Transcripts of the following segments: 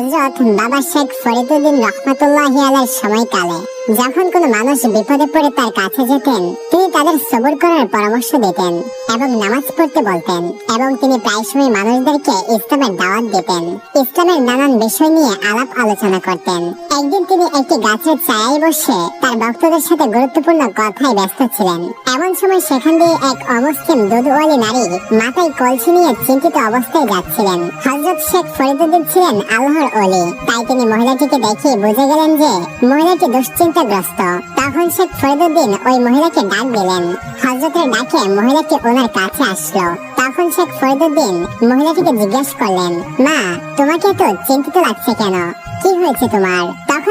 হজরত বাবা শেখ ফরিদুদ্দিন রহমতুল্লাহ আলের সময়কালে। যখন কোনো মানুষ বিপদে পড়ে তার কাছে যেতেন, তিনি তাদের সবর করার পরামর্শ দিতেন এবং নামাজ পড়তে বলতেন এবং তিনি প্রায় সময় মানুষদেরকে ইসলামের দাওয়াত দিতেন। ইসলামের নানান বিষয় নিয়ে আলাপ আলোচনা করতেন। একদিন তিনি একটি গাছের ছায়ায় বসে তার ভক্তদের সাথে গুরুত্বপূর্ণ কথায় ব্যস্ত ছিলেন। এমন সময় সেখান দিয়ে এক অমুসলিম দুধওয়ালি নারী মাথায় কলসি নিয়ে চিন্তিত অবস্থায় যাচ্ছিলেন। হজরত শেখ ফরিদুদ্দিন ছিলেন আল্লাহর অলি তাই তিনি মহিলাটিকে দেখে বুঝে গেলেন যে মহিলাটি দুশ্চিন্তাগ্রস্ত তখন শেখ ফরিদুদ্দিন ওই মহিলাকে ডাক দিলেন। হজরতের ডাকে মহিলাটি ওনার কাছে আসলো। তখন শেখ ফরিদুদ্দিন মহিলাটিকে জিজ্ঞেস করলেন, মা, তোমাকে তো চিন্তিত লাগছে কেন? কি হয়েছে তোমার?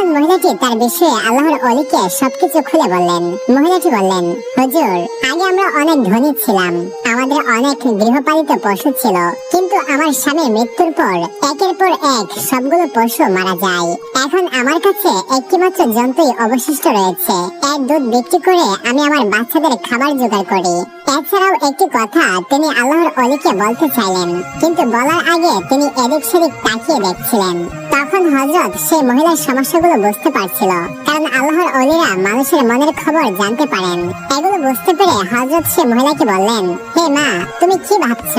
মহিলাটি তার বিষয়ে আল্লাহর অলিকে সবকিছু খুলে বললেন। মহিলাটি বললেন, হুজুর, আগে আমরা অনেক ধনী ছিলাম। আমাদের অনেক গৃহপালিত পশু ছিল। কিন্তু আমার স্বামীর মৃত্যুর পর একের পর এক সবগুলো পশু মারা যায়। এখন আমার কাছে একটি মাত্র জন্তুই অবশিষ্ট রয়েছে। এর দুধ বিক্রি করে আমি আমার বাচ্চাদের খাবার জোগাড় করি। এছাড়াও একটি কথা তিনি আল্লাহর অলিকে বলতে চাইলেন। কিন্তু বলার আগে তিনি এদিক সেদিক তাকিয়ে দেখছিলেন। তখন হজরত সেই মহিলার সমস্যাগুলো বুঝতে পারছিল, কারণ আল্লাহর অলিরা মানুষের মনের খবর জানতে পারেন। এগুলো বুঝতে পেরে হজরত সে মহিলাকে বললেন, হে মা, তুমি কি ভাবছ?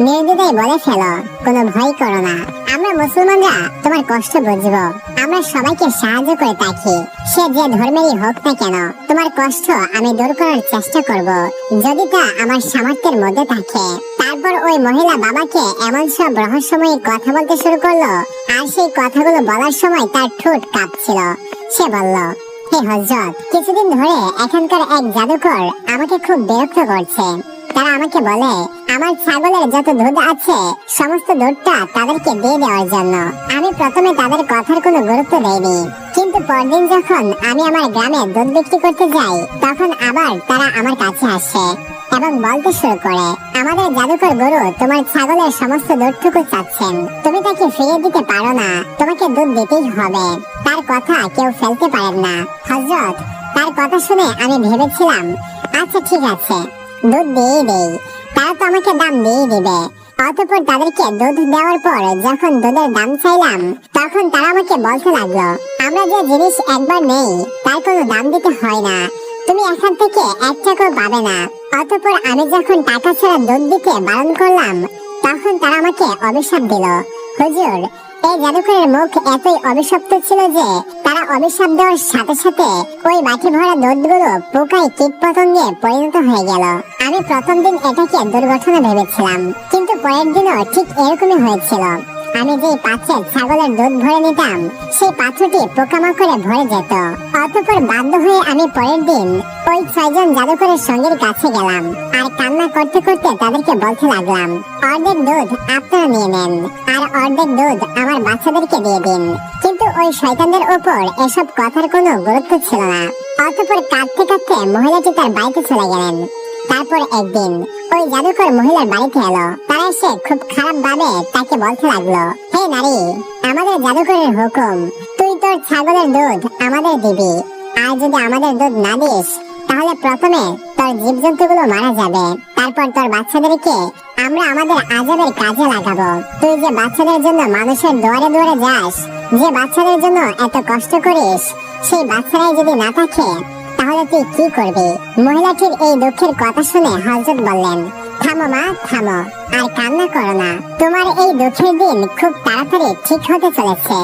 নির্দ্বিধায় বলে ফেলো, কোনো ভয় করো না। আমরা মুসলমানরা তোমার কষ্ট বুঝব। আমরা সবাইকে সাহায্য করে থাকি। সে যে ধর্মেরই হোক না কেন, তোমার কষ্ট আমি দূর করার চেষ্টা করব। যদি তা আমার সামর্থ্যের মধ্যে থাকে। তারপর ওই মহিলা বাবাকে এমন সব রহস্যময়ী কথা বলতে শুরু করল। আর সেই কথাগুলো বলার সময় তার ঠোঁট কাঁপছিল। সে বলল, হে হজরত, কিছুদিন ধরে এখানকার এক জাদুকর আমাকে খুব বিরক্ত করছে। তারা আমাকে বলে, আমার ছাগলের যত দুধ আছে, সমস্ত দুধটা তাদেরকে দিয়ে দেওয়ার জন্য। আমি প্রথমে তাদের কথার কোনো গুরুত্ব দেইনি। কিন্তু পরদিন যখন আমি আমার গ্রামে দুধ বিক্রি করতে যাই, তখন আবার তারা আমার কাছে আসে এবং বলতে শুরু করে, আমাদের জাদুকর গুরু তোমার ছাগলের সমস্ত দুধটুকু চাচ্ছেন। তুমি তাকে ফিরিয়ে দিতে পারো না। তোমাকে দুধ দিতেই হবে। তার কথা কেউ ফেলতে পারেন না। হজরত তার কথা শুনে আমি ভেবেছিলাম আচ্ছা ঠিক আছে। দুধ দিয়েই দেই। তারা তো আমাকে দাম দিয়েই দিবে। অতঃপর তাদেরকে দুধ দেওয়ার পর যখন দুধের দাম চাইলাম, তখন তারা আমাকে বলতে লাগল, আমরা যে জিনিস একবার নেই, তার কোনো দাম দিতে হয় না। তুমি এখান থেকে এক টাকাও পাবে না। অতঃপর আমি যখন টাকা ছাড়া দুধ দিতে বারণ করলাম, তখন তারা আমাকে অভিশাপ দিল। হুজুর এই জাদুকরের মুখ এতই অভিশপ্ত ছিল যে তারা অভিশাপ দেওয়ার সাথে সাথে ওই বাটি ভরা দুধগুলো পোকায় কীট পতঙ্গে পরিণত হয়ে গেল। আমি প্রথম দিন এটাকে দুর্ঘটনা ভেবেছিলাম, কিন্তু পরের দিনও ঠিক এরকমই হয়েছিল। আমি যে পাত্রে ছাগলের দুধ ভরে নিতাম, সেই পাত্রটি পোকামাকড়ে ভরে যেত। অতঃপর বাধ্য হয়ে আমি পরের দিন ওই ছয়জন জাদুকরের সঙ্গের কাছে গেলাম। আর কান্না করতে করতে তাদেরকে বলতে লাগলাম, অর্ধেক দুধ আপনারা নিয়ে নেন, আর অর্ধেক দুধ আমার বাচ্চাদেরকে দিয়ে দিন। কিন্তু ওই শয়তানদের ওপর এসব কথার কোনো গুরুত্ব ছিল না। অতঃপর কাঁদতে কাঁদতে মহিলাটি তার বাড়িতে চলে গেলেন। তারপর একদিন ওই জাদুকর মহিলার বাড়িতে এলো। তারা এসে খুব খারাপ ভাবে তাকে বলতে লাগল, হে নারী, আমাদের জাদুকরের হুকুম, তুই তোর ছাগলের দুধ আমাদের দিবি। আর যদি আমাদের দুধ না দিস তাহলে প্রথমে তোর জীবজন্তুগুলো মারা যাবে। তারপর তোর বাচ্চাদেরকে আমরা আমাদের আজাবের কাজে লাগাবো। তুই যে বাচ্চাদের জন্য মানুষের দুয়ারে দুয়ারে যাস, যে বাচ্চাদের জন্য এত কষ্ট করিস, সেই বাচ্চারাই যদি না থাকে, তাহলে তুই কি করবি? মহিলাটির এই দুঃখের কথা শুনে হজরত বললেন, থামো মা, থামো। আর কান্না করো না। তোমার এই দুঃখের দিন খুব তাড়াতাড়ি ঠিক হতে চলেছে।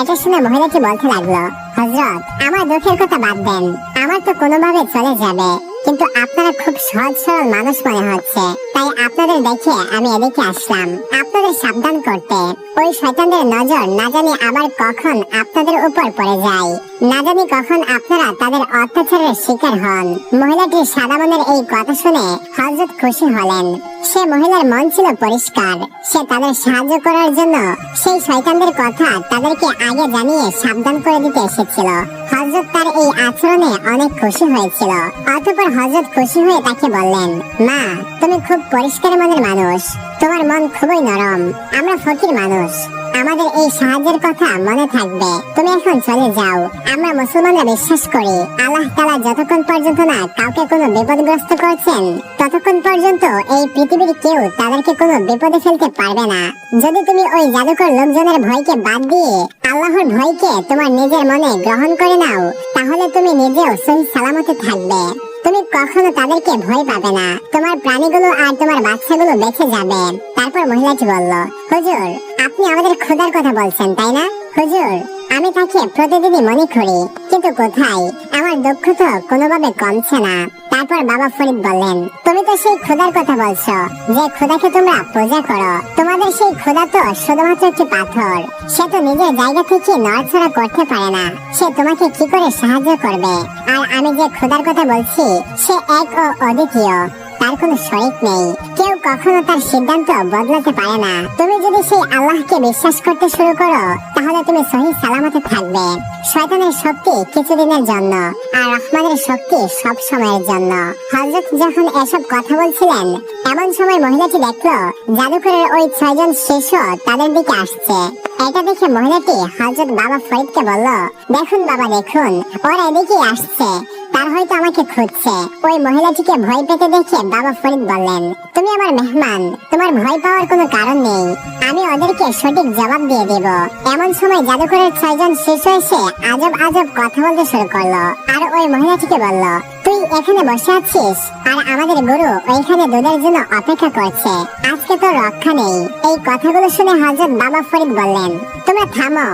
এটা শুনে মহিলাটি বলতে লাগল হজরত আমার দুঃখের কথা বাদ দেন। আমার তো কোনোভাবে চলে যাবে। কিন্তু আপনারা খুব সহজ সরল মানুষ মনে হচ্ছে। তাই আপনাদের দেখে আমি এদিকে আসলাম। আপনাদের সাবধান করতে। ওই শয়তানদের নজর না জানি আবার কখন আপনাদের উপর পড়ে যায়। না জানি কখন আপনারা তাদের অত্যাচারের শিকার হন। মহিলাটির সাদামনের এই কথা শুনে হজরত খুশি হলেন। সে মহিলার মন ছিল পরিষ্কার। সে তাদের সাহায্য করার জন্য সেই শয়তানদের কথা তাদেরকে আগে জানিয়ে সাবধান করে দিতে এসেছিল। হজরত তার এই আচরণে অনেক খুশি হয়েছিল। অতঃপর হজরত খুশি হয়ে তাকে বললেন, মা, তুমি খুব পরিষ্কার মনের মানুষ। তোমার মন খুবই নরম। আমরা ফকির মানুষ। আমাদের এই সাহায্যের কথা মনে থাকবে। তুমি এখন চলে যাও। আমরা মুসলমানরা বিশ্বাস করি। আল্লাহ তালা যতক্ষণ পর্যন্ত না কাউকে কোনো বিপদগ্রস্ত করছেন, ততক্ষণ পর্যন্ত এই পৃথিবীর কেউ তাদেরকে কোনো বিপদে ফেলতে পারবে না। যদি তুমি ওই জাদুকর লোকজনের ভয়কে বাদ দিয়ে আল্লাহর ভয়কে তোমার নিজের মনে গ্রহণ করে নাও, তাহলে তুমি নিজেও সহি সালামতে থাকবে। তুমি কখনো তাদেরকে ভয় পাবে না। তোমার প্রাণীগুলো আর তোমার বাচ্চাগুলো বেঁচে যাবে। তারপর মহিলাটি বলল, হুজুর, আপনি আমাদের খোদার কথা বলছেন, তাই না? হুজুর, আমি তাকে প্রতিদিনই মনে করি, কিন্তু কোথায়? আমার দুঃখ তো কোনোভাবে কমছে না। তারপর বাবা ফরিদ বললেন, তুমি তো সেই খোদার কথা বলছো। যে খোদাকে তোমরা পূজা করো, তোমাদের সেই খোদা তো শুধুমাত্র একটি পাথর। সে তো নিজের জায়গা থেকে নড়াচড়া করতে পারে না। সে তোমাকে কি করে সাহায্য করবে? আর আমি যে খোদার কথা বলছি, সে এক ও অদ্বিতীয়। তার কোনো শরিক নেই। কেউ কখনো তার সিদ্ধান্ত বদলাতে পারে না। তুমি যদি সেই আল্লাহকে বিশ্বাস করতে শুরু করো, তাহলে তুমি সহি সালামতে থাকবে। শয়তানের শক্তি কিছুদিনের জন্য, আর রহমানের শক্তি সব সময়ের জন্য। হজরত যখন এসব কথা বলছিলেন, এমন সময় মহিলাটি দেখল জাদুঘরের ওই ছয়জন শিশু তাদের দিকে আসছে। এটা দেখে মহিলাটি হজরত বাবা ফরিদকে বলল, দেখুন বাবা, দেখুন, ওরা এদিকেই আসছে। তার হয়তো আমাকে খুঁজছে। ওই মহিলাটিকে ভয় পেতে দেখে বাবা ফরিদ বললেন, তুমি আমার মেহমান, তোমার ভয় পাওয়ার কোনো কারণ নেই। আমি ওদেরকে সঠিক জবাব দিয়ে দেব। এমন সময় জাদুঘরের ছয়জন শিশু এসে আজব আজব কথা বলতে শুরু করল। আর ওই মহিলাটিকে বলল, তুই এখানে বসে আছিস? আর আমাদের গুরু ওইখানে দুধের জন্য অপেক্ষা করছে। আজকে তো রক্ষা নেই। এই কথাগুলো শুনে হজরত বাবা ফরিদ বললেন, তোমরা থামো।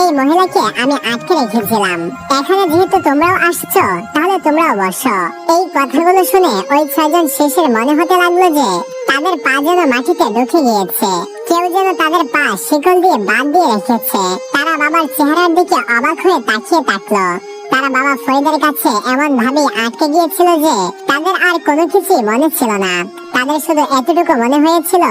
এই মহিলাকে আমি আটকে রেখেছিলাম। এখানে যেহেতু তোমরাও আসছো, তাহলে তোমরাও বসো। এই কথাগুলো শুনে ওই ছয়জন শেষের মনে হতে লাগল যে তাদের পা যেন মাটিতে ঢুকে গিয়েছে। কেউ যেন তাদের পা শিকল দিয়ে বাদ দিয়ে রেখেছে। তারা বাবার চেহারার দিকে অবাক হয়ে তাকিয়ে থাকল। তারা বাবা ফরিদের কাছে এমন ভাবে আটকে গিয়েছিল যে তাদের আর কোনো কিছুই মনে ছিল না। তাদের শুধু এতটুকু মনে হয়েছিল,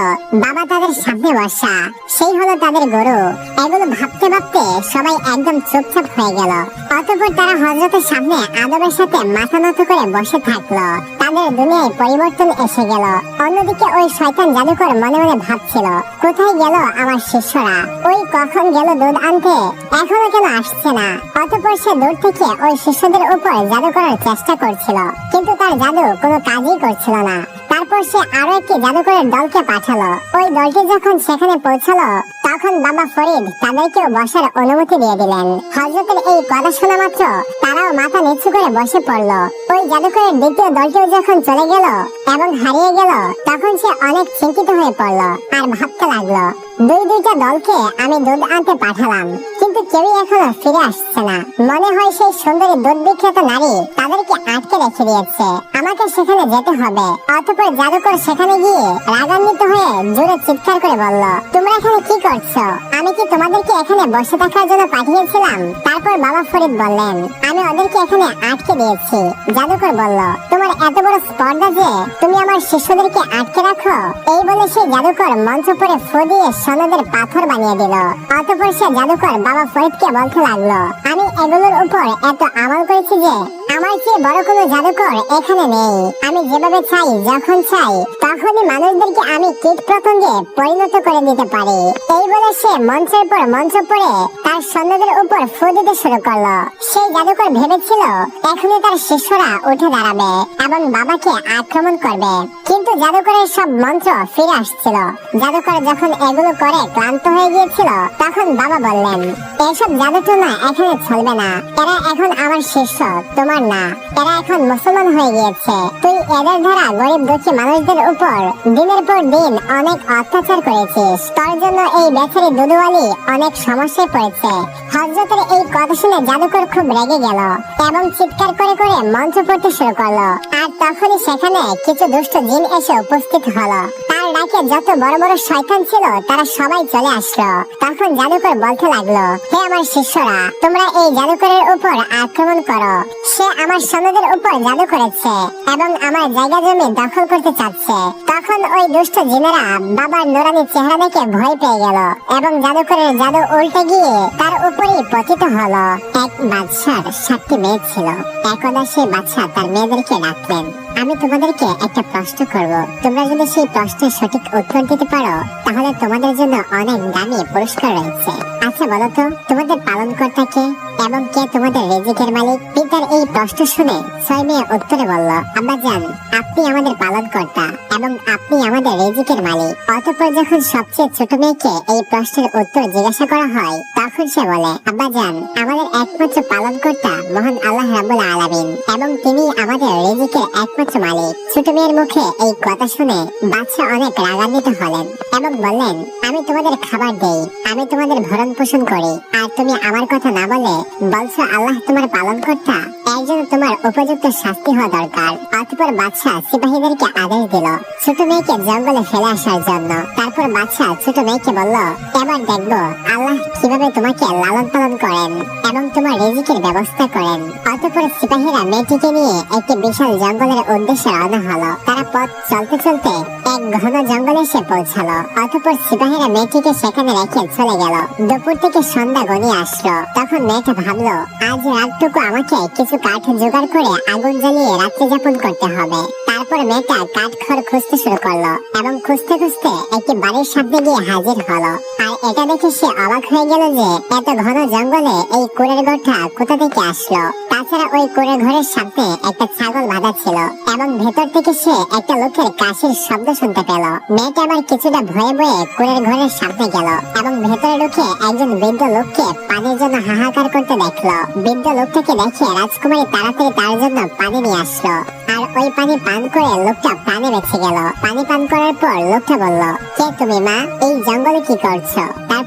বাবা তাদের সামনে বসা, সেই হলো তাদের গরু। এগুলো ভাবতে ভাবতে সবাই একদম চুপচাপ হয়ে গেল। অতপর তারা হজরতের সামনে আদবের সাথে মাথা নত করে বসে থাকল। তাদের দুনিয়ায় পরিবর্তন এসে গেল। অন্যদিকে ওই শয়তান জাদুকর মনে মনে ভাবছিল, কোথায় গেল আমার শিষ্যরা? ওই কখন গেল দুধ আনতে? এখনও কেন আসছে না? অতঃপর সে দূর থেকে ওই শিষ্যদের উপর জাদু করার চেষ্টা করছিল। কিন্তু তার জাদু কোনো কাজই করছিল না। তারপর সে আরও একটি জাদুকরের দলকে পাঠালো। ওই দলটি যখন সেখানে পৌঁছালো তখন বাবা ফরিদ তাদেরকেও বসার অনুমতি দিয়ে দিলেন। হজরতের এই কথা শোনা মাত্র তারাও মাথা নিচু করে বসে পড়ল। ওই জাদুকরের দ্বিতীয় দলটিও যখন চলে গেল এবং হারিয়ে গেল, তখন সে অনেক চিন্তিত হয়ে পড়ল আর ভাবতে লাগল দুই দুইটা দলকে আমি দুধ আনতে পাঠালাম, কিন্তু কেউই এখনও ফিরে আসছে না। মনে হয় সেই সুন্দরী দুধ বিক্রেতা নারী তাদেরকে আটকে রেখে দিয়েছে। আমাকে সেখানে যেতে হবে। অতঃপর জাদুকর সেখানে গিয়ে রাগান্বিত হয়ে জোরে চিৎকার করে বলল, তোমরা এখানে কি করছ? আমি কি তোমাদেরকে এখানে বসে থাকার জন্য পাঠিয়েছিলাম? তারপর বাবা ফরিদ বললেন, আমি ওদেরকে এখানে আটকে দিয়েছি। জাদুকর বলল, তোমার এত বড় স্পর্ধা যে তুমি আমার শিশুদেরকে আটকে রাখো? এই বলে সেই জাদুকর মঞ্চ পরে ফু দিয়ে সনদের পাথর বানিয়ে দিল। অতপর সে জাদুকর বাবা ফরিদকে বলতে লাগল, আমি এগুলোর উপর এত আমল করেছি যে আমার চেয়ে বড় কোনো জাদুকর এখানে নেই। আমি যেভাবে চাই, যখন চাই, তখনই মানুষদেরকে আমি কীট পতঙ্গে পরিণত করে দিতে পারি। এই বলে সে মঞ্চের পর মঞ্চ পরে তার সৈন্যদের উপর ফু দিতে শুরু করল। সেই জাদুকর ভেবেছিল, এখনই তার শিষ্যরা উঠে দাঁড়াবে এবং বাবাকে আক্রমণ করবে। কিন্তু জাদুকরের সব মন্ত্র ফিরে আসছিল। জাদুকর যখন এগুলো করে ক্লান্ত হয়ে গিয়েছিল, তখন বাবা বললেন, এসব জাদুটনা এখানে চলবে না। এরা এখন আমার শিষ্য, তোমার না এরা এখন মুসলমান হয়ে গিয়েছে। তুই এদের দ্বারা গরিব দুঃখী মানুষদের উপর দিনের পর দিন অনেক অত্যাচার করেছিস। তোর জন্য এই বেচারি দুদুয়ালি অনেক সমস্যায় পড়েছে। হজরতের এই কথা শুনে জাদুকর খুব রেগে গেল এবং চিৎকার করে করে মঞ্চ পড়তে শুরু করল। আর তখনই সেখানে কিছু দুষ্ট জিন এসে উপস্থিত হলো। তার ডাকে যত বড় বড় শয়তান ছিল, তারা সবাই চলে আসলো। তখন জাদুকর বলতে লাগল, হে আমার শিষ্যরা, তোমরা এই জাদুকরের উপর আক্রমণ করো। সে আমার সনদের উপর জাদু করেছে এবং আমার জায়গা জমি দখল করতে চাচ্ছে। তখন ওই দুষ্ট জিনেরা বাবার নোরানি চেহারা দেখে ভয় পেয়ে গেল এবং জাদুকরের জাদু উল্টে গিয়ে তার উপরই পতিত হলো। এক বাদশার সাতটি মেয়ে ছিল। একদা সেই বাদশা তার মেয়েদেরকে ডাকলেন, আমি তোমাদেরকে একটা প্রশ্ন করব। তোমরা যদি সেই প্রশ্নের সঠিক উত্তর দিতে পারো, তাহলে তোমাদের জন্য অনেক দামি পুরস্কার রয়েছে। আচ্ছা বলো তো তোমাদের পালনকর্তা কে এবং কে তোমাদের রিজিকের মালিক? পিতার এই প্রশ্ন শুনে ছয় মেয়ে উত্তরে বলল, আব্বা জান, আপনি আমাদের পালনকর্তা এবং আপনি আমাদের রিজিকের মালিক। অতঃপর যখন সবচেয়ে ছোট মেয়েকে এই প্রশ্নের উত্তর জিজ্ঞাসা করা হয়, তখন সে বলে, আব্বা জান, আমাদের একমাত্র পালনকর্তা মহান আল্লাহ রাব্বুল আলামিন এবং তিনি আমাদের রিজিকের একমাত্র মালিক। ছোট মেয়ের মুখে এই কথা শুনে বাচ্চা অনেক রাগান্বিত হলেন এবং বললেন, আমি তোমাদের খাবার দেই, আমি তোমাদের ভরণ পোষণ করে। আর তুমি আমার কথা না বলে বলছো আল্লাহ তোমার পালনকর্তা, এর জন্য তোমার উপযুক্ত শাস্তি হওয়া দরকার। অতপর বাদশাহ সিপাহীদেরকে আদেশ দিল, ছোট মেয়েকে জঙ্গলে ফেলে আসার জন্য। তারপর বাদশাহ ছোট মেয়েকে বলল এবার দেখব? আল্লাহ কীভাবে তোমাকে লালন পালন করেন এবং তোমার রিজিকের ব্যবস্থা করেন? অতঃপর সিপাহীরা মেয়েটিকে নিয়ে একটি বিশাল জঙ্গলের উদ্দেশ্যে রওনা হলো। তারা পথ চলতে চলতে এক ঘন জঙ্গলে এসে পৌঁছালো। অতঃপর সিপাহীরা মেয়েটিকে সেখানে রেখে চলে গেল। দুপুর থেকে সন্ধ্যা গনিয়ে আসলো। তখন মেয়েটা ভাবলো, আজ রাতটুকু আমাকে কিছু কাঠ জোগাড় করে আগুন জ্বালিয়ে রাত্রি যাপন করতে হবে। তারপর মেয়েটা কাঠ খড় খুঁজতে শুরু করল এবং খুঁজতে খুঁজতে একটি বাড়ির সামনে গিয়ে হাজির হলো। আর এটা দেখে সে অবাক হয়ে গেল যে এত ঘন জঙ্গলে এই কুড়ের ঘরটা কোথা থেকে আসলো। তাছাড়া ওই কুড়ের ঘরের সামনে একটা ছাগল বাঁধা ছিল এবং ভেতর থেকে সে একটা লোকের কাশির শব্দ শুনতে পেল। মেয়েটা আবার কিছুটা ভয়ে ভয়ে কুড়ের ঘরের সামনে গেল এবং ভেতরে ঢুকে একজন বৃদ্ধ লোককে পানির জন্য হাহাকার করতে দেখল। বৃদ্ধ লোকটাকে দেখে রাজকুমারী তাড়াতাড়ি তার জন্য পানি নিয়ে আসলো। আর ওই পানি পান করে লোকটা পানি বেছে গেল। পানি পান করার পর লোকটা বলল, কে তুমি মা? এই জঙ্গলে কি করছ?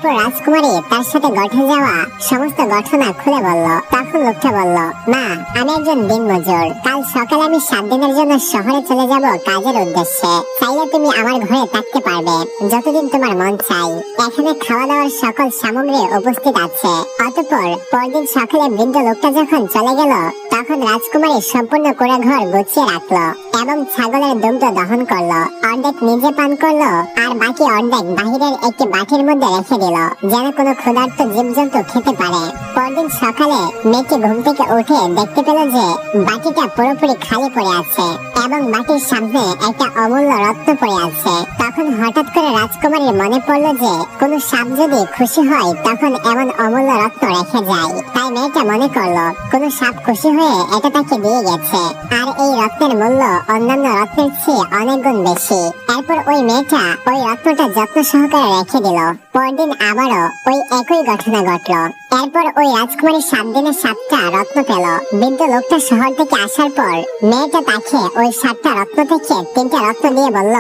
তারপর রাজকুমারী তার সাথে গঠে যাওয়া সমস্ত ঘটনা খুলে বলল, তখন লোকটা বলল, মা, আমি একজন দিনমজুর। কাল সকালে আমি সাত দিনের জন্য শহরে চলে যাব কাজের উদ্দেশ্যে। চাইলে তুমি আমার ঘরে থাকতে পারবে, যতদিন তোমার মন চাই। এখানে খাওয়া দাওয়ার সকল সামগ্রী উপস্থিত আছে। অতঃপর পরদিন সকালে বৃদ্ধ লোকটা যখন চলে গেল, তখন রাজকুমারী সম্পূর্ণ করে ঘর গুছিয়ে রাখল এবং ছাগলের দুগ্ধ দহন করল। অর্ধেক নিজে পান করল, আর বাকি অর্ধেক বাহিরের একটি বাটির মধ্যে রেখে দিল। যেন কোনো ক্ষুধার্ত জীবজন্তু খেতে পারে। পরদিন সকালে মেয়েটি ঘুম থেকে উঠে দেখতে পেল যে বাটিটা পুরোপুরি খালি পড়ে আছে এবং বাটির সামনে একটা অমূল্য রত্ন পড়ে আছে। তখন হঠাৎ করে রাজকুমারীর মনে পড়ল যে কোনো সাপ যদি খুশি হয়, তখন এমন অমূল্য রত্ন রেখে যায়। তাই মেয়েটা মনে করল, কোনো সাপ খুশি হয়ে এটা তাকে দিয়ে গেছে। আর এই রত্নের মূল্য অন্যান্য রত্নের চেয়ে অনেক গুণ বেশি। এরপর ওই মেয়েটা ওই রত্নটা যত্ন সহকারে রেখে দিল। পরদিন আবারও ওই একই ঘটনা ঘটলো। এরপর ওই রাজকুমারী সাত দিনে সাতটা রত্ন পেল। বৃদ্ধ লোকটা শহর থেকে আসার পর মেয়েটা তাকে ওই সাতটা রত্ন থেকে তিনটা রত্ন দিয়ে বলল,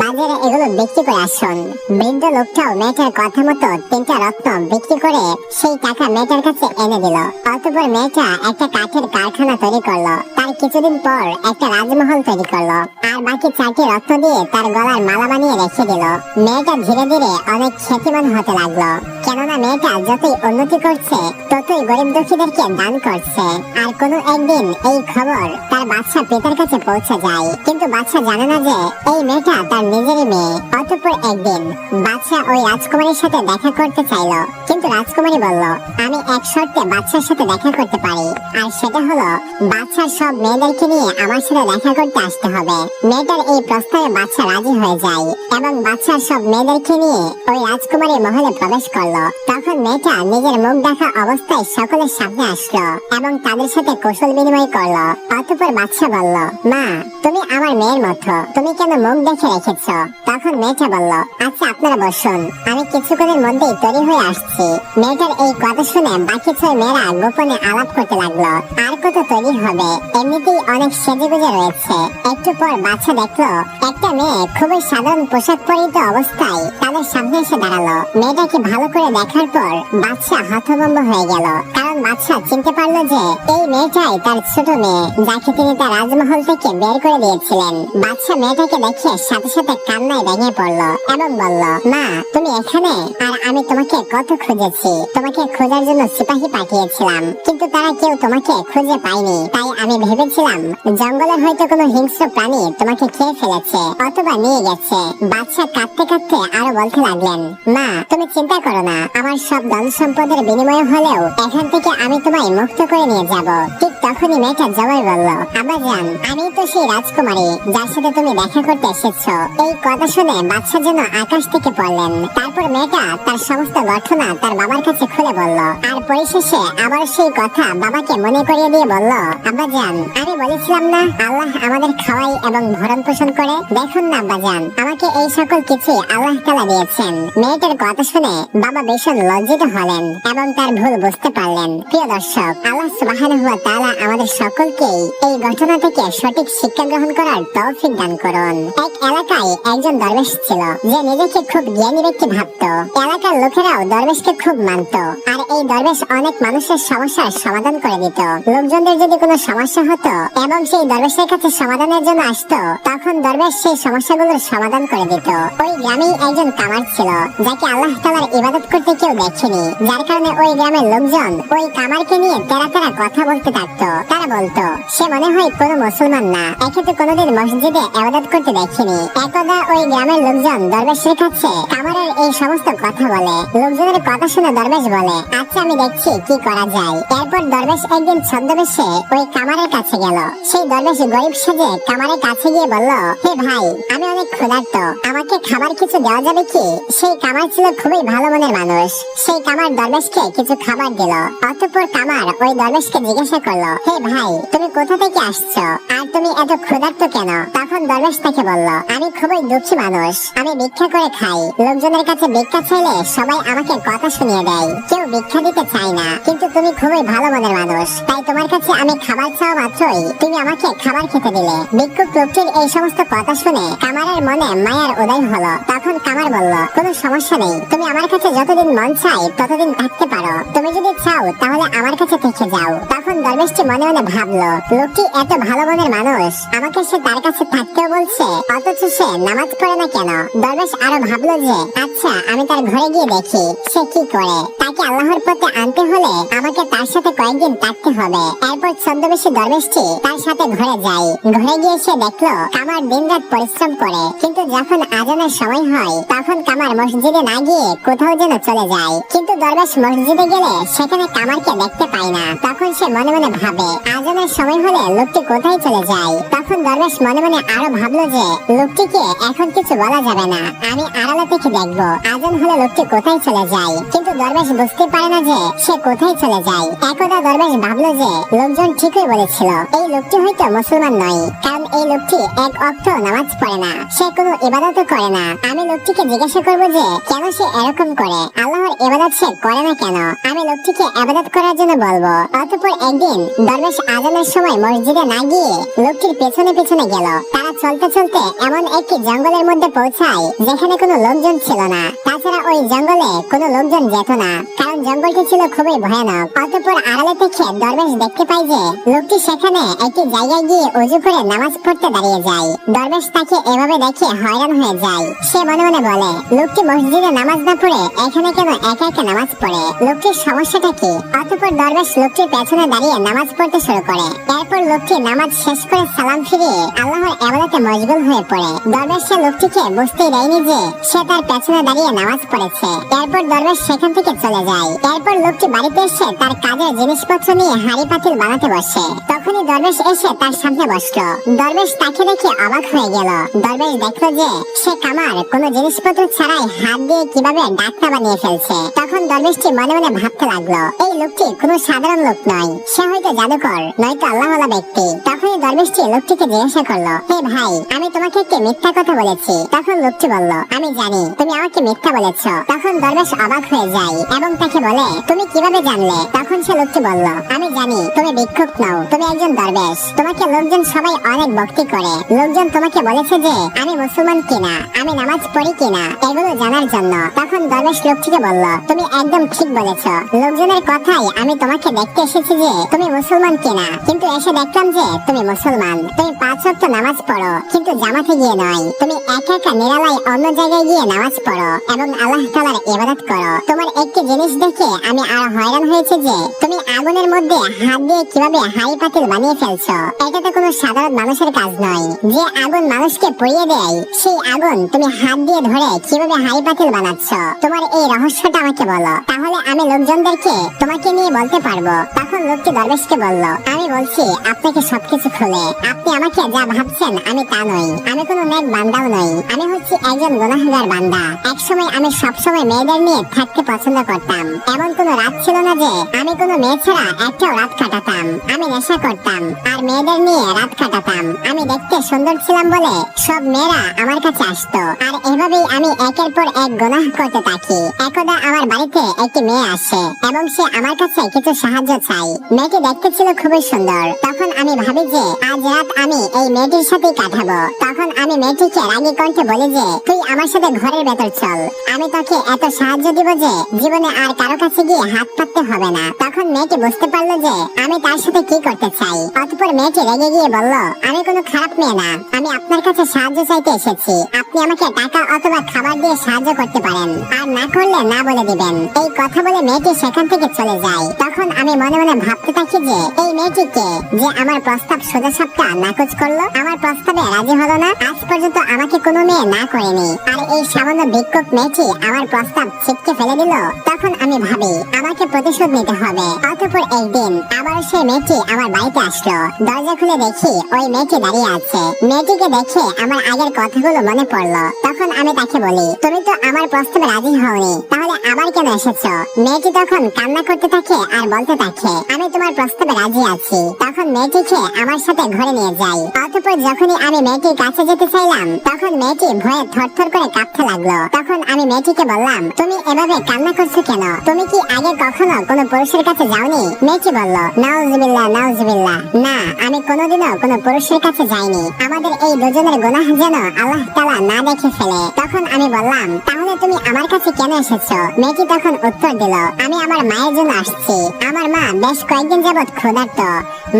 বাজারে এগুলো বিক্রি করে আসুন। বৃদ্ধ লোকটাও মেয়েটার কথা মতো তিনটা রত্ন বিক্রি করে সেই টাকা মেয়েটার কাছে এনে দিল। অতপর মেয়েটা একটা কাঠের কারখানা তৈরি করল। তার কিছুদিন পর একটা রাজমহল তৈরি করল। আর বাকি চারটি রত্ন দিয়ে তার গলার মালা বানিয়ে রেখে দিল। মেয়েটা ধীরে ধীরে অনেক খ্যাতিমান হতে লাগল। কেননা মেয়েটা যতই উন্নতি করছে ততই গরিব দুঃখীদেরকে দান করছে। আর কোনো একদিন এই খবর তার বাচ্চা পিতার কাছে পৌঁছে যায়। কিন্তু বাচ্চা জানে না যে এই মেয়েটা তার নিজেরই মেয়ে। অতঃপর একদিন বাচ্চা ওই রাজকুমারীর সাথে দেখা করতে চাইলো। কিন্তু রাজকুমারী বলল, আমি এক শর্তে বাচ্চার সাথে দেখা করতে পারি। আর সেটা হলো বাচ্চার সব মেয়েদেরকে নিয়ে আমার সাথে দেখা করতে আসতে হবে। মেয়েটার এই প্রস্তাবে বাচ্চা রাজি হয়ে যায়। এবং বাচ্চার সব মেয়েদেরকে নিয়ে ওই রাজকুমারী মহলে প্রবেশ করল। তখন মেয়েটা নিজের মুখ দেখা অবস্থায় সকলের সামনে আসলো এবং তাদের সাথে কৌশল বিনিময় করল, অতঃপর বাচ্চা বলল, মা, তুমি আমার মেয়ের মতো, তুমি কেন মুখ দেখে রেখেছ? তখন মেয়েটা বলল আচ্ছা আপনারা বসুন, আমি কিছুক্ষণের মধ্যেই তৈরি হয়ে আসছি। মেয়েটার এই কথা শুনে বাকি ছয় মেয়েরা গোপনে আলাপ করতে লাগল, আর কত তৈরি হবে, এমনিতেই অনেক সেজেগুজে রয়েছে। একটু পর বাচ্চা দেখল, একটা মেয়ে খুবই সাধারণ পোশাক পরিহিত অবস্থায় তাদের সামনে এসে দাঁড়াল। মেয়েটাকে ভালো করে দেখার পর বাচ্চা হতভম্ব হয়ে গেল কারণ বাচ্চা চিনতে পারল যে এই মেয়েটাই তার ছোট মেয়ে, যাকে তিনি তার রাজমহল থেকে বের করে দিয়েছিলেন। বাচ্চা মেয়েটাকে দেখে সাথে সাথে কান্নায় ভেঙে পড়ল এবং বলল, মা, তুমি এখানে? আর আমি তোমাকে কত খুঁজেছি। তোমাকে খোঁজার জন্য সিপাহী পাঠিয়েছিলাম। কিন্তু তারা কেউ তোমাকে খুঁজে পায়নি। তাই আমি ভেবেছিলাম, জঙ্গলের হয়তো কোনো হিংস্র প্রাণী তোমাকে খেয়ে ফেলেছে অথবা নিয়ে গেছে। বাচ্চা কাঁদতে কাঁদতে আরও বলতে লাগলেন, মা, তুমি চিন্তা করো না। আমার সব ধন সম্পদের বিনিময়ে হলেও এখান থেকে আমি তোমায় মুক্ত করে নিয়ে যাব। ঠিক তখনই মেয়েটা জবাই বলল আব্বা জান আমি তো সেই রাজকুমারী, যার সাথে তুমি দেখা করতে এসেছ। এই কথা শুনে বাচ্চা যেন আকাশ থেকে পড়লেন। তারপর মেয়েটা তার সমস্ত ঘটনা তার বাবার কাছে খুলে বলল, আর পরিশেষে আবার সেই কথা বাবাকে মনে করিয়ে দিয়ে বলল আব্বা জান আমি বলেছিলাম না, আল্লাহ আমাদের খাওয়াই এবং ভরণ পোষণ করে? দেখুন না আব্বা জান আমাকে এই সকল কিছু আল্লাহ তালা দিয়েছেন। মেয়েটার কথা শুনে বাবা ভীষণ লজ্জিত হলেন এবং তার ভুল বুঝতে পারলেন। প্রিয় দর্শক, আল্লাহ সুবহানাহু ওয়া তাআলা আমাদের সকলকেই এই ঘটনা থেকে সঠিক শিক্ষা গ্রহণ করার তৌফিক দান করুন। এক এলাকায় একজন দরবেশ ছিল, যে নিজেকে খুব জ্ঞানী ব্যক্তি ভাবত। এলাকার লোকেরাও দরবেশকে খুব মানত, আর এই দরবেশ অনেক মানুষের সমস্যার সমাধান করে দিত। লোকজনদের যদি কোনো সমস্যা হতো, এবং সেই দরবেশের কাছে সমাধানের জন্য আসতো, তখন দরবেশ সেই সমস্যাগুলোর সমাধান করে দিত। ওই গ্রামেই একজন কামার ছিল, যাকে আল্লাহ তালার ইবাদত করতে কেউ দেখেনি, যার কারণে ওই গ্রামের লোকজন ওই কামারকে নিয়ে তেরা তেরা কথা বলতে থাকতো তারা বলতো, সে মনে হয় কোনো মুসলমান না। একে তো কোনোদিন মসজিদে আবাদত করতে দেখিনি। একদা ওই গ্রামের লোকজন দরবেশের কাছে কামারের এই সমস্ত কথা বলে। লোকজনের কথা শুনে দরবেশ বলে আচ্ছা আমি দেখছি কি করা যায়। এরপর দরবেশ একদিন ছদ্মবেশে ওই কামারের কাছে গেল। সেই দরবেশ গরিব সেজে কামারের কাছে গিয়ে বলল, হে ভাই, আমি অনেক ক্ষুধার্ত। আমাকে খাবার কিছু দেওয়া যাবে কি? সেই কামার ছিল খুবই ভালো মনের মানুষ। সেই কামার দরবেশকে কিছু খাবার দিল। অতঃপর কামার ওই দরবেশকে জিজ্ঞাসা করল, হে ভাই, তুমি কোথা থেকে আসছো? আর তুমি এত ক্ষুধার্ত কেন? তখন দরবেশ তাকে বলল, আমি খুবই দুঃখী মানুষ। আমি ভিক্ষা করে খাই। লোকজনের কাছে ভিক্ষা চাইলে সবাই আমাকে কথা শুনিয়ে দেয়। কেউ ভিক্ষা দিতে চায় না। কিন্তু তুমি খুবই ভালো মনের মানুষ। তাই তোমার কাছে আমি খাবার চাওয়া মাত্রই তুমি আমাকে খাবার খেতে দিলে। ভিক্ষুক লোকটির এই সমস্ত কথা শুনে কামারের মনে মায়ার উদয় হলো। তখন কামার বলল, কোনো সমস্যা নেই। তুমি আমার কাছে যতদিন মন চাই ততদিন থাকতে পারো। তুমি যদি চাও তাহলে আমার কাছে থেকে যাও। তখন দরবেশটি মনে মনে ভাবলো, লোকটি এত ভালো মনের মানুষ, আমাকে সে তার কাছে থাকতেও বলছে, অথচ সে নামাজ পড়ে না কেন? দরবেশ আরও ভাবলো যে আচ্ছা আমি তার ঘরে গিয়ে দেখি, সে কি করে? তাকে আল্লাহর পথে আনতে হলে আমাকে তার সাথে কয়েকদিন থাকতে হবে। এরপর ছদ্মবেশী দরবেশটি তার সাথে ঘরে যায়। ঘরে গিয়ে সে দেখল, কামার দিনরাত পরিশ্রম করে। কিন্তু যখন আজানের সময় হয়, তখন কামার মসজিদে না গিয়ে কোথাও যেন চলে যায়। কিন্তু দরবেশ মসজিদে গেলে সেখানে কামারকে দেখতে পায় না। তখন সে মনে মনে ভাবে আজানের সময় হলে লোকটি কোথায় চলে যায়? তখন দরবেশ মনে মনে আরও ভাবলো যে, লোকটিকে এখন কিছু বলা যাবে না। আমি আড়ালে থেকে দেখব, আজান হলে লোকটি কোথায় চলে যায়? কিন্তু দরবেশ বুঝতে পারে না যে, সে কোথায় চলে যায়। একদা দরবেশ ভাবলো যে, লোকজন ঠিকই বলেছিল, এই লোকটি হয়তো মুসলমান নয়, কারণ এই লোকটি এক অক্ট নামাজ পড়ে না। সে কোনো ইবাদতও করে না। আমি লোকটিকে জিজ্ঞাসা করব যে, কেন সে এরকম করে? আল্লাহর ইবাদত সে করে না কেন? আমি লোকটিকে ইবাদত করার জন্য বলব। অতঃপর একদিন দরবেশ আজানের সময় মসজিদে না গিয়ে লোকটির পেছনে পেছনে গেল। তারা চলতে চলতে এমন একটি জঙ্গলের মধ্যে পৌঁছায়, যেখানে কোনো লোকজন ছিল না। তাছাড়া ওই জঙ্গলে কোনো লোকজন যেত না, কারণ জঙ্গলটি ছিল খুবই ভয়ানক। অতঃপর আড়ালে থেকে দরবেশ দেখতে পায় যে লোকটি সেখানে একটি জায়গায় গিয়ে উজু করে নামাজ পড়তে দাঁড়িয়ে যায়। দরবেশ তাকে এভাবে দেখে হয়রান হয়ে যায়। সে মনে মনে বলে, লোকটি মসজিদে নামাজ না পড়ে, এখানে কেন একা একা নামাজ পড়ে? লোকটির সমস্যাটা কি? অতঃপর দরবেশ লোকটির পেছনে দাঁড়িয়ে নামাজ পড়তে শুরু করে। এরপর লোকটি নামাজ শেষ করে সালাম ফিরিয়ে আল্লাহর এবাদতে মশগুল হয়ে পড়ে। দরবেশ সে লোকটিকে বুঝতেই দেয়নি যে সে তার পেছনে দাঁড়িয়ে নামাজ পড়েছে। এরপর দরবেশ সেখান থেকে চলে যায়। এরপর লোকটি বাড়িতে এসে তার কাজের জিনিসপত্র নিয়ে হাড়ি পাতিল বানাতে বসে। তখনই দরবেশ এসে তার সামনে বসল। দরবেশ তাকে দেখে অবাক হয়ে গেল। দরবেশ দেখল যে সে কামার, কোনো জিনিসপত্র ছাড়াই হাত দিয়ে কীভাবে ডাক্তার বানিয়ে ফেলছে। তখন দরবেশটি মনে মনে ভাবতে লাগল, এই লোকটি কোনো সাধারণ লোক নয়। সে হয়তো জাদুকর, নয়তো আল্লাহওয়ালা ব্যক্তি। তখনই দরবেশটি লোকটিকে জিজ্ঞাসা করল, হে ভাই, আমি তোমাকে একটি মিথ্যা কথা বলেছি। তখন লোকটি বলল, আমি জানি, তুমি আমাকে মিথ্যা বলেছ। তখন দরবেশ অবাক হয়ে যায় এবং তাকে বলে, তুমি কীভাবে জানলে? তখন সে লোকটি বলল, আমি জানি, তুমি ভিক্ষুক নও, তুমি একজন দরবেশ। তোমাকে লোকজন সবাই অনেক ভক্তি করে। লোকজন তোমাকে বলেছে যে, আমি মুসলমান কিনা, আমি নামাজ পড়ি কিনা, এগুলো জানার জন্য। তখন দরবেশ লোকটিকে বলল, তুমি একদম ঠিক বলেছ। লোকজনের কথাই আমি তোমাকে দেখতে এসেছি যে তুমি মুসলমান কিনা। কিন্তু এসে দেখলাম যে তুমি মুসলমান। তুমি পাঁচ ওয়াক্ত নামাজ পড়ো, কিন্তু জামাতে গিয়ে নয়। তুমি একা একা নিরালায় অন্য জায়গায় গিয়ে নামাজ পড়ো এবং আল্লাহ তালার ইবাদত করো। তোমার একটি জিনিস দেখে আমি আর হয়রান হয়েছে যে তুমি আগুনের মধ্যে হাত দিয়ে কীভাবে হাড়ি পাতিল বানিয়ে ফেলছো। এটা তো কোনো সাধারণ মানুষের কাজ নয়। যে আগুন মানুষকে পুড়িয়ে দেয়, সেই আগুন তুমি হাত দিয়ে ধরে কীভাবে হাড়ি পাতিল বানাচ্ছ? তোমার এই রহস্যটা আমাকে বলো। তাহলে আমি লোকজনদেরকে তোমাকে নিয়ে বলতে পারব। তখন লোকটি দরবেশকে বলল, আমি বলছি, আপনাকে সবকিছু খুলে। আপনি আমাকে যা ভাবছেন, আমি তা নই। আমি কোনো নেক বান্দাও নই। আমি হচ্ছি একজন গুনাহগার বান্দা। একসময় আমি সবসময় মেয়েদের নিয়ে থাকতে পছন্দ করতাম। এমন কোনো রাত ছিল না যে, আমি কোনো মেয়ে ছাড়া একটাও রাত কাটাতাম। আমি নেশা করতাম, আর মেয়েদের নিয়ে রাত কাটাতাম। আমি দেখতে সুন্দর ছিলাম বলে সব মেয়েরা আমার কাছে আসতো। আর এভাবেই আমি একের পর এক গুনাহ করতে থাকি। একদা আমার বাড়িতে একটি মেয়ে আসে, এবং সে আমার কাছে কিছু সাহায্য চাই। মেয়েটি দেখতে ছিল খুবই সুন্দর। তখন আমি ভাবি যে, আজ রাত আমি এই মেয়েটির সাথেই কাটাবো। তখন আমি মেয়েটিকে রাগী কণ্ঠে বলি যে, তুই আমার সাথে ঘরের ভেতর চল। আমি তোকে এত সাহায্য দিব যে, জীবনে আর কারও কাছে গিয়ে হাত পাততে হবে না। তখন মেয়েটি বুঝতে পারল যে, আমি তার সাথে কি করতে চাই। অতঃপর মেয়েটি রেগে গিয়ে বলল, আমি কোনো খারাপ মেয়ে না। আমি আপনার কাছে সাহায্য চাইতে এসেছি। আপনি আমাকে টাকা অথবা খাবার দিয়ে সাহায্য করতে পারেন। আর না করলে না বলে দিবেন। এই কথা বলে মেয়েটি সেখান থেকে চলে যায়। তখন আমি মনে মনে ভাবতে থাকি যে, এই মেয়েটিকে যে আমার প্রস্তাব সোজা সাপটা নাকচ করল, আমার প্রস্তাবে রাজি হলো না, আজ পর্যন্ত আমাকে কোনো মেয়ে না করেনি। আর এই সামান্য বিক্ষোভ মেয়েটি আমার প্রস্তাব ছিটকে ফেলে দিল তখন আমি ভাবি, আমাকে প্রতিশোধ নিতে হবে। অতঃপর একদিন আবার সেই মেয়েটি আমার বাড়িতে আসলো। দরজা খুলে দেখি ওই মেয়েটি দাঁড়িয়ে আছে। মেয়েটিকে দেখে আমার আগের কথাগুলো মনে পড়ল। তখন আমি তাকে বলি, তুমি তো আমার প্রস্তাবে রাজি হওনি, তাহলে আবার কেন এসেছ? মেয়েটি তখন কান্না করতে থাকে আর বলতে থাকে, আমি তোমার প্রস্তাবে রাজি আছি। তখন মেয়েটিকে আমার সাথে ঘরে নিয়ে যাই। অতঃপর যখনই আমি মেয়েটির কাছে যেতে চাইলাম, তখন মেয়েটি ভয়ে থরথর করে কাঁপতে লাগল। তখন আমি মেয়েটিকে বললাম, তুমি এভাবে কান্না করছ কেন? তুমি কি আগে কখনো কোনো পুরুষের কাছে যাওনি? মেয়েটি বলল, নাউজুবিল্লাহ নাউজুবিল্লাহ। না, আমি কোনোদিনও কোনো পুরুষের কাছে যাইনি। আমাদের এই দুজনের গুনাহ যেন আল্লাহ তাআলা না দেখে ফেলে। তখন আমি বললাম, তাহলে তুমি আমার কাছে কেন এসেছ? মেয়েটি তখন উত্তর দিল, আমি আমার মায়ের জন্য আসছি। আমার মা বেশ কয়েকদিন যাবৎ ক্ষুধার্ত।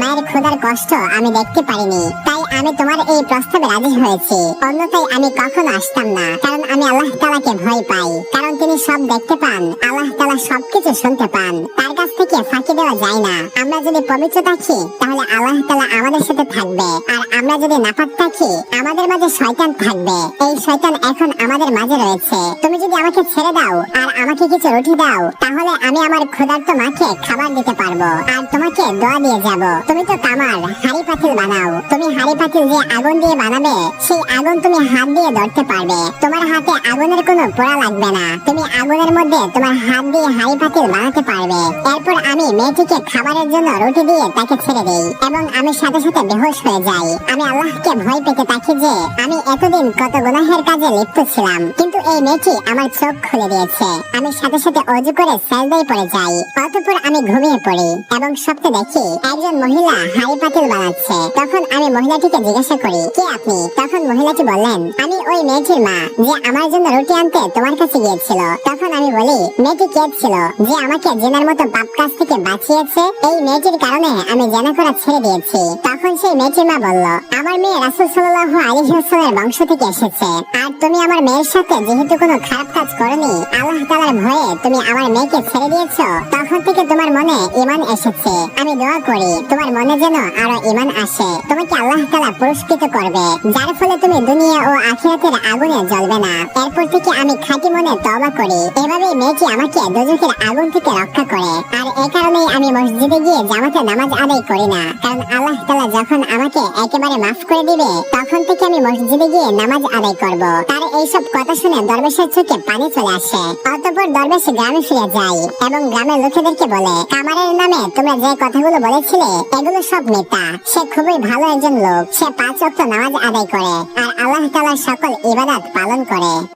মায়ের ক্ষুধার কষ্ট আমি দেখতে পারিনি। তাই আমি তোমার এই প্রস্তাবে রাজি হয়েছি। অন্যথায় আমি কখনো আসতাম না, কারণ আমি আল্লাহ তালাকে ভয় পাই। কারণ তিনি সব দেখতে পান, আল্লাহ তালা সবকিছু শুনতে পান। তার কাছ থেকে ফাঁকি দেওয়া যায় না। আমরা যদি পবিত্র থাকি, তাহলে আল্লাহ তালা আমাদের সাথে থাকবে। আর আমরা যদি নাপাক থাকি, আমাদের মাঝে শয়তান থাকবে। এই শয়তান এখন আমাদের মাঝে রয়েছে। তুমি যদি আমাকে ছেড়ে দাও, আর আমাকে কিছু রুটি দাও, তাহলে আমি আমার ক্ষুধার্ত মাকে খাবার দিতে পারব। আর তোমাকে দোয়া দিয়ে যাব। তুমি তো কামার হাড়ি পাতিল বানাও। তুমি হাড়ি পাতিল যে আগুন দিয়ে বানাবে, সেই আগুন তুমি হাত দিয়ে ধরতে পারবে। তোমার হাতে আগুনের কোনো পোড়া লাগবে না। তুমি আগুনের মধ্যে তোমার হাত দিয়ে হাড়ি পাতিল বানাতে পারবে। এরপর আমি মেয়েটিকে খাবারের জন্য রুটি দিয়ে তাকে ছেড়ে দেই এবং আমি সাথে সাথে বেহোশ হয়ে যাই। আমি আল্লাহকে ভয় পেতে থাকি যে আমি এতদিন কত গুনাহের কাজে লিপ্ত ছিলাম। কিন্তু এই মেয়েটি আমার চোখ খুলে দিয়েছে। আমি সাথে সাথে অজু করে সেলদাই পড়ে যাই। অতঃপর আমি ঘুমিয়ে পড়ি এবং স্বপ্নে দেখি একজন মহিলা হাড়ি পাতিল বানাচ্ছে। তখন আমি মহিলাটিকে জিজ্ঞাসা করি, কে আপনি? তখন মহিলাটি বললেন, আমি ওই মেয়েটির মা, যে আমার জন্য রুটি আনতে তোমার কাছে গিয়েছিল। তখন আমি বলি, মেয়েটি কে ছিল? যে আমাকে জেনার মতো পাপ কাজ থেকে বাঁচিয়েছে? এই মেয়েটির কারণে আমি জেনা করা ছেড়ে দিয়েছি। তখন সেই মেয়েটির মা বলল, আমার মেয়ে রাসুল সাল্লাহ আলিহাসনের বংশ থেকে এসেছে। আর তুমি আমার মেয়ের সাথে যেহেতু কোনো খারাপ কাজ করনি, আল্লাহ তালার ভয়ে তুমি আমার মেয়েকে ছেড়ে দিয়েছ, তখন থেকে তোমার মনে ইমান এসেছে। আমি দোয়া করি, তোমার মনে যেন আরও ইমান আসে। তোমাকে আল্লাহ তালা পুরস্কৃত করবে, যার ফলে তুমি দুনিয়া ও আখিরাতের আগুনে জ্বলবে না। এরপর থেকে আমি খাঁটি মনে তবা করি। এভাবেই মেয়েটি আমাকে দুজকের আগুন থেকে রক্ষা করে। আর এ কারণেই আমি মসজিদে গিয়ে জামাতে নামাজ আদায় করি না। কারণ আল্লাহ তালা যখন আমাকে একেবারে মাফ করে দিবে, তখন থেকে আমি মসজিদে গিয়ে নামাজ আদায় করব। তার এইসব কথা শুনে দরবেশের চোখে পানি চলে আসে। অতঃপর দরবেশ গ্রামে ফিরে যায় এবং গ্রামের লোকেদেরকে বলে, কামারের নামে তোমরা যে কথাগুলো বলেছিলে, এগুলো সব নেতা সে খুবই ভালো একজন লোক। সে পাঁচ ওয়াক্ত নামাজ আদায় করে। আর আল্লাহ তাআলার সকল ইবাদত পালন করে।